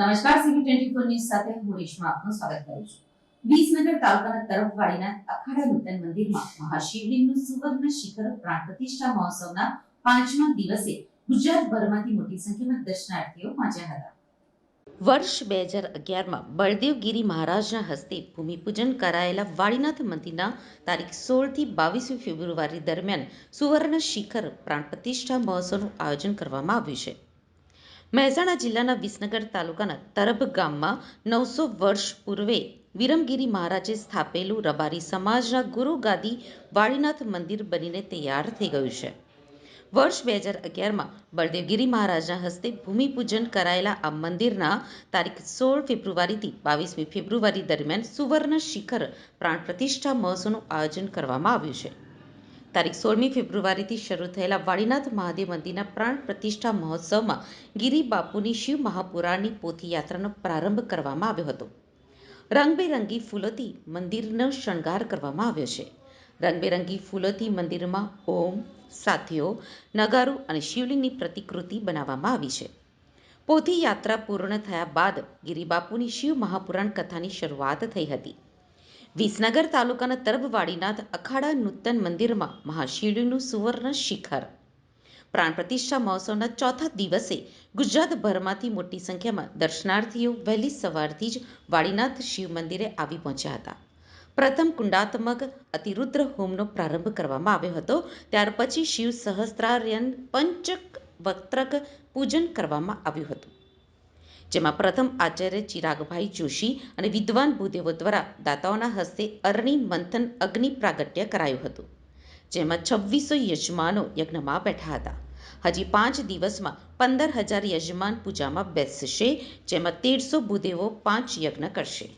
નમસ્કાર સીવી twenty four news સાથે હું રેશમા આપનું સ્વાગત કરું છું. વિસનગર તાલુકાના તરફવાડીના અખાડા નૂતન મંદિરમાં મહાશિવલિંગનું સુવર્ણ શિખર પ્રાણ પ્રતિષ્ઠા મહોત્સવના પાંચમા દિવસે ગુજરાતભરમાંથી મોટી સંખ્યામાં દર્શનાર્થીઓ પહોંચ્યા હતા. વર્ષ બે હજાર અગિયારમાં બળદેવગીરી મહારાજના હસ્તે ભૂમિપૂજન કરાયેલા વાળીનાથ મંદિરના તારીખ સોળથી બાવીસમી ફેબ્રુઆરી દરમિયાન સુવર્ણ શિખર પ્રાણ પ્રતિષ્ઠા મહોત્સવનું આયોજન કરવામાં આવ્યું છે. મહેસાણા જિલ્લાના વિસનગર તાલુકાના તરભ ગામમાં નવસો વર્ષ પૂર્વે વિરમગીરી મહારાજે સ્થાપેલું રબારી સમાજના ગુરુ ગાદી વાડીનાથ મંદિર બનીને તૈયાર થઈ ગયું છે. વર્ષ બે હજાર અગિયારમાં બળદેવગીરી મહારાજના હસ્તે ભૂમિપૂજન કરાયેલા આ મંદિરના તારીખ સોળ ફેબ્રુઆરીથી બાવીસમી ફેબ્રુઆરી દરમિયાન સુવર્ણ શિખર પ્રાણ પ્રતિષ્ઠા મહોત્સવનું આયોજન કરવામાં આવ્યું છે. તારીખ સોળમી ફેબ્રુઆરીથી શરૂ થયેલા વાડીનાથ મહાદેવ મંદિરના પ્રાણ પ્રતિષ્ઠા મહોત્સવમાં ગિરિબાપુની શિવ મહાપુરાણની પોથી યાત્રાનો પ્રારંભ કરવામાં આવ્યો હતો. રંગબેરંગી ફૂલોથી મંદિરનો શણગાર કરવામાં આવ્યો છે. રંગબેરંગી ફૂલોથી મંદિરમાં ઓમ, સાથીઓ, નગારું અને શિવલિંગની પ્રતિકૃતિ બનાવવામાં આવી છે. પોથી યાત્રા પૂર્ણ થયા બાદ ગિરિબાપુની શિવ મહાપુરાણ કથાની શરૂઆત થઈ હતી. વિસનગર તાલુકાના તરબવાડીનાથ અખાડા નૂતન મંદિરમાં મહાશિવલિંગનું સુવર્ણ શિખર. પ્રાણ પ્રતિષ્ઠા મહોત્સવના ચોથા દિવસે ગુજરાતભરમાંથી મોટી સંખ્યામાં દર્શનાર્થીઓ વહેલી સવારથી જ વાડીનાથ શિવ મંદિરે આવી પહોંચ્યા હતા. પ્રથમ કુંડાત્મક અતિરુદ્ર હોમનો પ્રારંભ કરવામાં આવ્યો હતો. ત્યાર પછી શિવ સહસ્ત્રાર્યન પંચક વક્ત્રક પૂજન કરવામાં આવ્યું હતું. જેમાં પ્રથમ આચાર્ય ચિરાગભાઈ જોશી અને વિદ્વાન ભૂદેવો દ્વારા દાતાઓના હસ્તે અરણી મંથન અગ્નિ પ્રાગટ્ય કરાયું હતું, જેમાં છવ્વીસો યજમાનો યજ્ઞમાં બેઠા હતા. હજી પાંચ દિવસમાં પંદર હજાર યજમાન પૂજામાં બેસશે, જેમાં તેરસો ભૂદેવો પાંચ યજ્ઞ કરશે.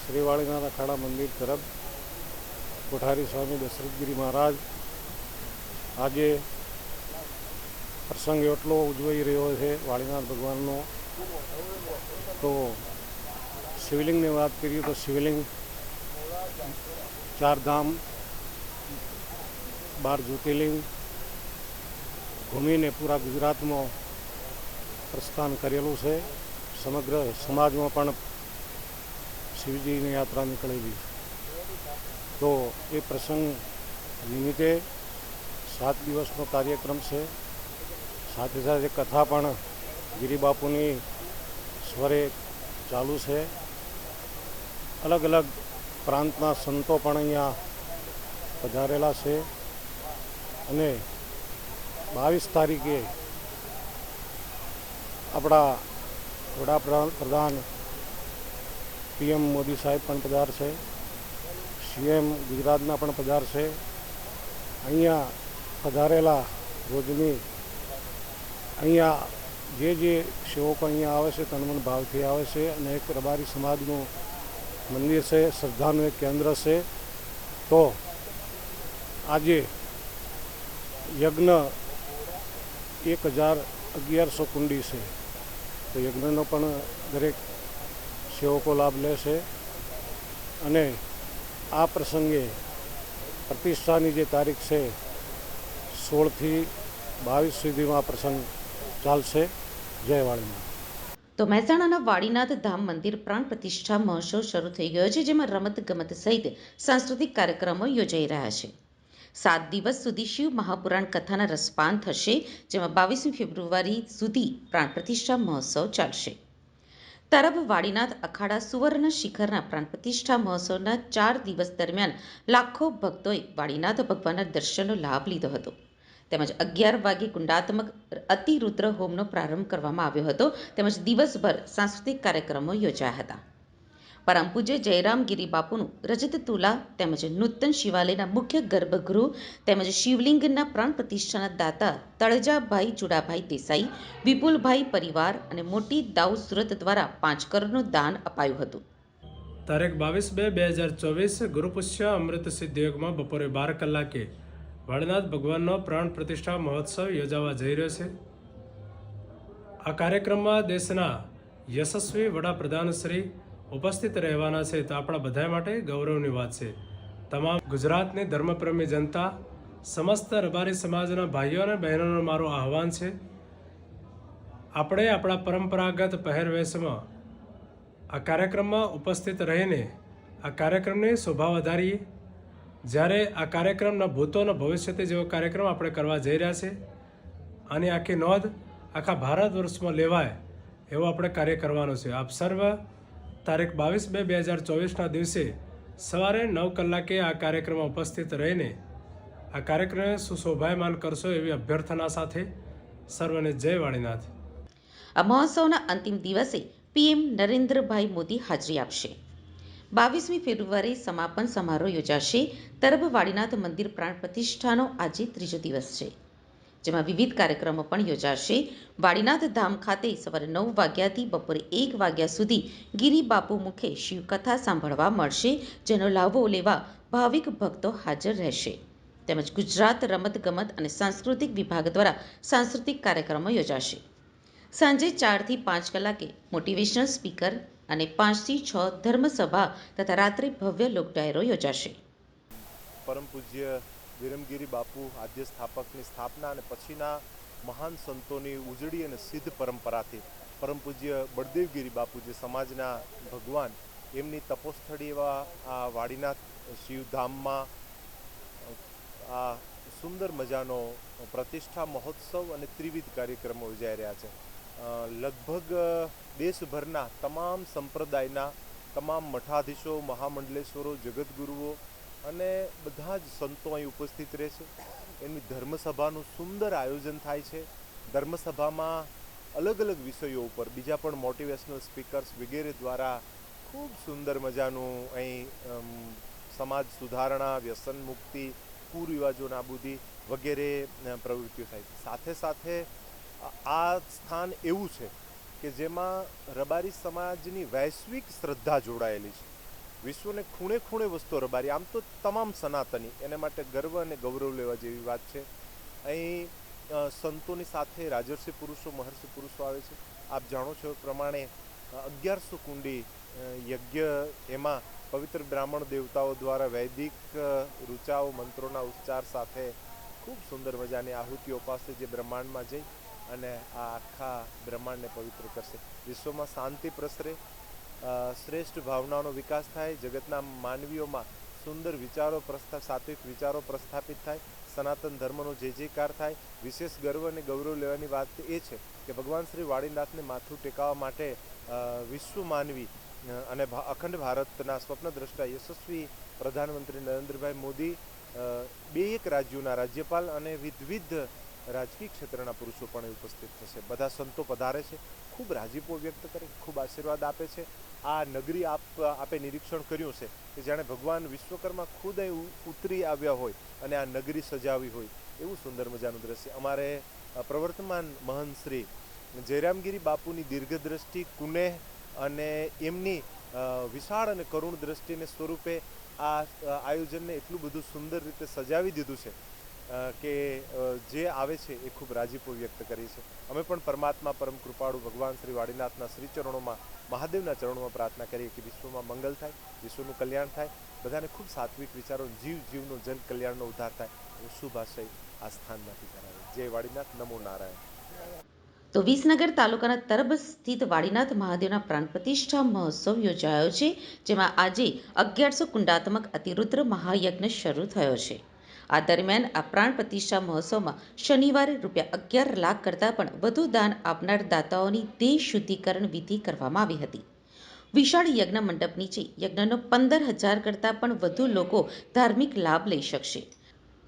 શ્રી વાળીના અખાડા મંદિર તરફ કોઠારી સ્વામી દશરથગીરી મહારાજ આજે પ્રસંગ એટલો ઉજવાઈ રહ્યો છે, વાળીનાથ ભગવાનનો તો શિવલિંગની વાત કરીએ તો શિવલિંગ ચારધામ બાર જ્યોતિર્લિંગ ઘૂમીને પૂરા ગુજરાતમાં પ્રસ્થાન કરેલું છે. સમગ્ર સમાજમાં પણ શિવજીની યાત્રા નીકળેલી તો એ પ્રસંગ નિમિત્તે સાત દિવસનો કાર્યક્રમ છે. સાથે સાથે કથા પણ ગિરિબાપુની સ્વરે ચાલુ છે. અલગ અલગ પ્રાંતના સંતો પણ અહીંયા પધારેલા છે. અને બાવીસ તારીખે આપણા વડાપ્રધાન પ્રધાન પીએમ મોદી સાહેબ પણ પધારશે. સીએમ ગુજરાતના પણ પધારશે. અહીંયા પધારેલા રોજની અહીંયા જે જે સેવકો અહીંયા આવે છે, તનમન ભાવથી આવે છે અને એક રબારી સમાજનું મંદિર છે, શ્રદ્ધાનું એક કેન્દ્ર છે, તો આજે યજ્ઞ એક હજાર અગિયારસો કુંડી છે. તો યજ્ઞનો પણ દરેક સેવકો લાભ લેશે અને આ પ્રસંગે પ્રતિષ્ઠાની જે તારીખ છે, સોળથી બાવીસ સુધીમાં પ્રસંગ ચાલશે. જય વાળીનાથ તો મહેસાણાના વાડીનાથ ધામ મંદિર પ્રાણ પ્રતિષ્ઠા મહોત્સવ શરૂ થઈ ગયો છે, જેમાં રમત ગમત સહિત સાંસ્કૃતિક કાર્યક્રમો યોજાઈ રહ્યા છે. સાત દિવસ સુધી શિવ મહાપુરાણ કથાના રસપાન થશે, જેમાં બાવીસમી ફેબ્રુઆરી સુધી પ્રાણ પ્રતિષ્ઠા મહોત્સવ ચાલશે. તરફ વાડીનાથ અખાડા સુવર્ણ શિખરના પ્રાણ પ્રતિષ્ઠા મહોત્સવના ચાર દિવસ દરમિયાન લાખો ભક્તોએ વાડીનાથ ભગવાનના દર્શનનો લાભ લીધો હતો. તેમજ અગિયાર વાગે કુંડાત્મક અતિરુદ્ર હોમનો પ્રારંભ કરવામાં આવ્યો હતો. તેમજ દિવસભર સાંસ્કૃતિક કાર્યક્રમો યોજાયા હતા. પરમ પૂજ્ય જયરામ ગિરી બાપુનું રજત તુલા તેમજ નૂતન શિવાલયના મુખ્ય ગર્ભગૃહ તેમજ શિવલિંગના પ્રાણ પ્રતિષ્ઠાના દાતા તળજાભાઈ ચુડાભાઈ દેસાઈ, વિપુલભાઈ પરિવાર અને મોટી દાઉ સુરત દ્વારા પાંચ કરોડનું દાન અપાયું હતું. તારીખ બાવીસ બે બે હજાર ચોવીસ ગુરુપુષ્ય અમૃત સિદ્ધયોગમાં બપોરે બાર કલાકે વાળનાથ ભગવાનનો પ્રાણ પ્રતિષ્ઠા મહોત્સવ યોજાવા જઈ રહ્યો છે. આ કાર્યક્રમમાં દેશના યશસ્વી વડાપ્રધાન શ્રી ઉપસ્થિત રહેવાના છે તો આપણા બધા માટે ગૌરવની વાત છે. તમામ ગુજરાતની ધર્મપ્રેમી જનતા, સમસ્ત રબારી સમાજના ભાઈઓ અને બહેનોનું મારું આહવાન છે. આપણે આપણા પરંપરાગત પહેરવેશમાં આ કાર્યક્રમમાં ઉપસ્થિત રહીને આ કાર્યક્રમની શોભા વધારીએ. જ્યારે આ કાર્યક્રમના ભૂતોના ભવિષ્ય ભવિષ્યથી જેવો કાર્યક્રમ આપણે કરવા જઈ રહ્યા છે, આની આખી નોંધ આખા ભારત વર્ષમાં લેવાય એવો આપણે કાર્ય કરવાનો છે. આપ સર્વ તારીખ બાવીસ બે બે હજાર ચોવીસના દિવસે સવારે નવ કલાકે આ કાર્યક્રમમાં ઉપસ્થિત રહીને આ કાર્યક્રમને સુશોભાયમાન કરશો એવી અભ્યર્થના સાથે સર્વને જય વાણીનાથ આ મહોત્સવના અંતિમ દિવસે પીએમ નરેન્દ્રભાઈ મોદી હાજરી આપશે. બાવીસમી ફેબ્રુઆરી સમાપન સમારોહ યોજાશે. તરબ વાડીનાથ મંદિર પ્રાણ પ્રતિષ્ઠાનો આજે ત્રીજો દિવસ છે. જેમાં વિવિધ કાર્યક્રમો પણ યોજાશે. વાડીનાથ ધામ ખાતે સવારે નવ વાગ્યાથી બપોરે એક વાગ્યા સુધી ગિરિબાપુ મુખે શિવકથા સાંભળવા મળશે, જેનો લાભો લેવા ભાવિક ભક્તો હાજર રહેશે. તેમજ ગુજરાત રમતગમત અને સાંસ્કૃતિક વિભાગ દ્વારા સાંસ્કૃતિક કાર્યક્રમો યોજાશે. સાંજે ચારથી પાંચ કલાકે મોટિવેશનલ સ્પીકર અને પાંચથી છ ધર્મસભા તથા રાત્રે ભવ્ય લોક ડાયરો યોજાશે. પરમ પૂજ્ય વિરમગીરી બાપુ આદ્ય સ્થાપકની સ્થાપના અને પછીના મહાન સંતોની ઉજળી અને સિદ્ધ પરંપરાથી પરમ પૂજ્ય બળદેવગીરી બાપુ જે સમાજના ભગવાન, એમની તપોસ્થળી એવા આ વાડીનાથ શિવધામમાં આ સુંદર મજાનો પ્રતિષ્ઠા મહોત્સવ અને ત્રિવિધ કાર્યક્રમો યોજાઈ રહ્યા છે. લગભગ દેશભરના તમામ સંપ્રદાયના તમામ મઠાધીશો, મહામંડલેશ્વરો જગતગુરુઓ અને બધા જ સંતો અહીં ઉપસ્થિત રહે છે. એમની ધર્મસભાનું સુંદર આયોજન થાય છે. ધર્મસભામાં અલગ અલગ વિષયો ઉપર, બીજા પણ મોટિવેશનલ સ્પીકર્સ વગેરે દ્વારા ખૂબ સુંદર મજાનું અહીં સમાજ સુધારણા, વ્યસન મુક્તિ, કુરિવાજો નાબૂદી વગેરે પ્રવૃત્તિઓ થાય છે. સાથે સાથે આ- સ્થાન એવું છે કે જેમાં રબારી સમાજની વૈશ્વિક શ્રદ્ધા જોડાયેલી છે. વિશ્વને ખૂણે ખૂણે વસતો રબારી, આમ તો તમામ સનાતની, એને માટે ગર્વ અને ગૌરવ લેવા જેવી વાત છે. અહીં સંતોની સાથે રાજર્ષિ પુરુષો, મહર્ષિ પુરુષો આવે છે. આપ જાણો છો એ પ્રમાણે અગિયારસો કુંડી યજ્ઞ એમાં પવિત્ર બ્રાહ્મણ દેવતાઓ દ્વારા વૈદિક રૂચાઓ, મંત્રોના ઉચ્ચાર સાથે ખૂબ સુંદર મજાની આહુતિઓ પાસે જે બ્રહ્માંડમાં જઈ અને આ આખા બ્રહ્માંડને પવિત્ર કરશે. વિશ્વમાં શાંતિ પ્રસરે શ્રેષ્ઠ ભાવનાઓનો વિકાસ થાય, જગતના માનવીઓમાં સુંદર વિચારો પ્રસ્થા, સાત્વિક વિચારો પ્રસ્થાપિત થાય, સનાતન ધર્મનો જે જેકાર થાય, વિશેષ ગર્વ અને ગૌરવ લેવાની વાત એ છે કે ભગવાન શ્રી વાળીનાથને માથું ટેકાવવા માટે વિશ્વ માનવી અને અખંડ ભારતના સ્વપ્નદ્રષ્ટા યશસ્વી પ્રધાનમંત્રી નરેન્દ્રભાઈ મોદી બે એક રાજ્યોના રાજ્યપાલ અને વિવિધ રાજકીય ક્ષેત્રના પુરુષો પણ ઉપસ્થિત થશે. બધા સંતો પધારે છે. ખૂબ રાજીપો વ્યક્ત કરે, ખૂબ આશીર્વાદ આપે છે. આ નગરી આપ, આપે નિરીક્ષણ કર્યું છે કે જાણે ભગવાન વિશ્વકર્મા ખુદ અહીં ઉતરી આવ્યા હોય અને આ નગરી સજાવી હોય. એવું સુંદર મજાનું દ્રશ્ય. અમારે પ્રવર્તમાન મહંત શ્રી જયરામગીરી બાપુની દીર્ઘદ્રષ્ટિ, કુનેહ અને એમની વિશાળ અને કરુણ દ્રષ્ટિને સ્વરૂપે આ આયોજનને એટલું બધું સુંદર રીતે સજાવી દીધું છે કે જે આવે છે એ ખૂબ રાજીપો વ્યક્ત કરી છે અમે પણ પરમાત્મા પરમ કૃપાળુ ભગવાન શ્રી વાડીનાથના શ્રી ચરણોમાં મહાદેવના ચરણોમાં પ્રાર્થના કરીએ કે વિશ્વમાં મંગલ થાય, વિશ્વનું કલ્યાણ થાય, બધાને ખૂબ સાત્વિક વિચારો, જીવ જીવનો જન કલ્યાણનો ઉદ્ધાર થાય. એવો શુભ આશય આ સ્થાનમાંથી કરાવે. જય વાડીનાથ નમો નારાયણ. તો વિસનગર તાલુકાના તરબ સ્થિત વાડીનાથ મહાદેવના પ્રાણ પ્રતિષ્ઠા મહોત્સવ યોજાયો છે, જેમાં આજે અગિયારસો કુંડાત્મક અતિરુદ્ર મહાયજ્ઞ શરૂ થયો છે. આ દરમિયાન આ પ્રાણ પ્રતિષ્ઠા મહોત્સવમાં શનિવારે રૂપિયા અગિયાર લાખ કરતાં પણ વધુ દાન આપનાર દાતાઓની દેહ શુદ્ધિકરણ વિધિ કરવામાં આવી હતી. વિશાળ યજ્ઞ મંડપ નીચે યજ્ઞનો પંદર હજાર કરતાં પણ વધુ લોકો ધાર્મિક લાભ લઈ શકશે.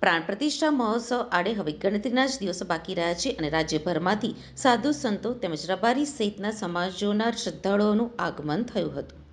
પ્રાણ પ્રતિષ્ઠા મહોત્સવ આડે હવે ગણતરીના જ દિવસો બાકી રહ્યા છે અને રાજ્યભરમાંથી સાધુ સંતો તેમજ રબારી સહિતના સમાજોના શ્રદ્ધાળુઓનું આગમન થયું હતું.